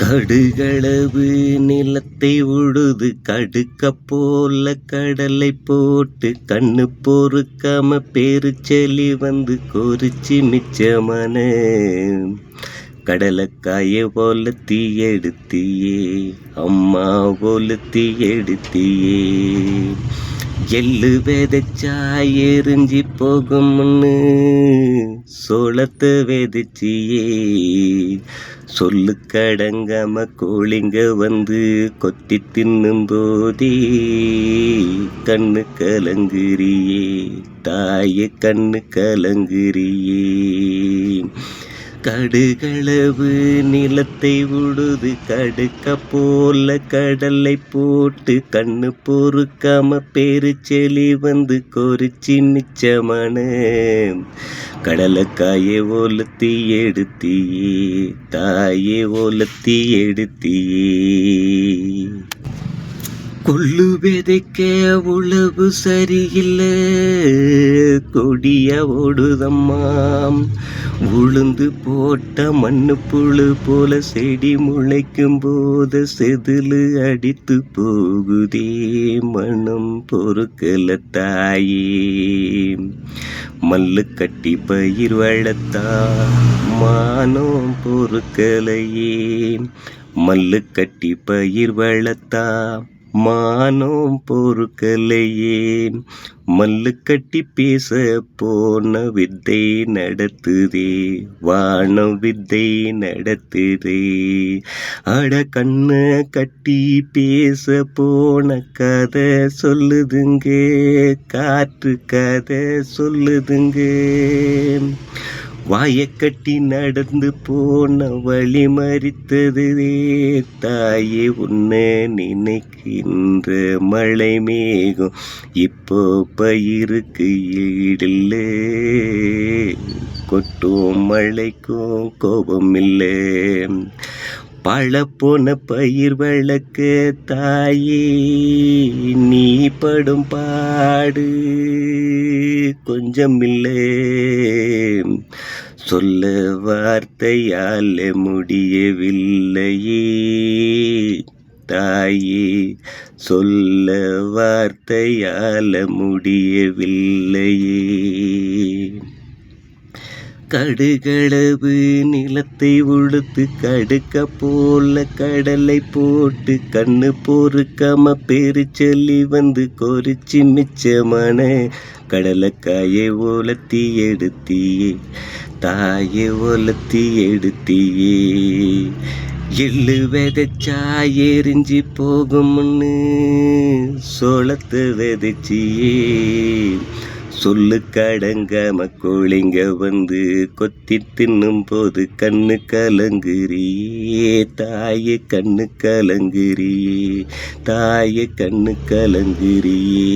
கடுகளவு நிலத்தை உழுது கடுக்க போல கடலை போட்டு கண்ணு பொறுக்காம பேருச்செலி வந்து கொறிச்சி மிச்சமான. கடலக்காய போல தீ எடுத்தியே அம்மா போல தீ எடுத்தியே எள்ளு விதைச்சா எரிஞ்சி போகும்னு. சோளத்தை விதைச்சியே சொல்லு கடங்காம கோழிங்க வந்து கொத்தி தின்னும் போதே. கண்ணு கலங்குறியே தாய கண்ணு கலங்குறியே. கடுகளவு நிலத்தை உழுது கடுக்க போல கடலை போட்டு கண்ணு பொறுக்காம பேரு பேருச்செலி வந்து கொறிச்சி நிச்சமான. கடலைக்காயை ஒலத்தி எடுத்தியே தாயே ஒலத்தி எடுத்தியே கொள்ளு விதைக்க உழவு சரியில்லை. கொடிய ஓடுதம்மாம். உளுந்து போட்ட மண்ணு புழு போல செடி முளைக்கும் போது செதிலு அடித்து போகுதே. மனம் பொறுக்கல தாயே. மல்லு கட்டி பயிர் வளர்த்தா மானம் பொறுக்கலையே. மல்லு கட்டி பயிர் வளர்த்தா மானம் பொறுக்கலையே மல்லு கட்டி பேச போன வித்தை நடத்துதே. வானம் வித்தை நடத்துதே. அட கண்ணு கட்டி பேச போன கதை சொல்லுதுங்க. காற்று கதை சொல்லுதுங்க. வாயக்கட்டி நடந்து போன வழி மறித்தது தாயே உன்னை நினைக்கின்ற மழை மேகம் இப்போ பயிருக்கு ஈடில்ல. கொட்டும் மழைக்கும் கோபம் இல்லை பழ போன பயிர் விளக்கு தாயே நீ படும் பாடு கொஞ்சம் இல்லை சொல்ல வார்த்தையால் முடியவில்லையே. தாயே சொல்ல வார்த்தையால் முடியவில்லையே. கடுகளவு நிலத்தை உழுத்து கடுக்க போல கடலை போட்டு கண்ணு பொறுக்காம பேருச்சொல்லி வந்து கொறிச்சி மிச்சமான கடலைக்காயை ஓலத்தி எடுத்தியே தாயை ஓலத்தி எடுத்தியே. எள்ளு விதைச்சா எரிஞ்சு போகும்னு சோளத்து விதைச்சியே. சொல்லு கடங்காம கோழிங்க வந்து கொத்தி தின்னும் போது கண்ணு கலங்குறியே. தாயே கண்ணு கலங்குறியே. தாயே கண்ணு கலங்குறியே.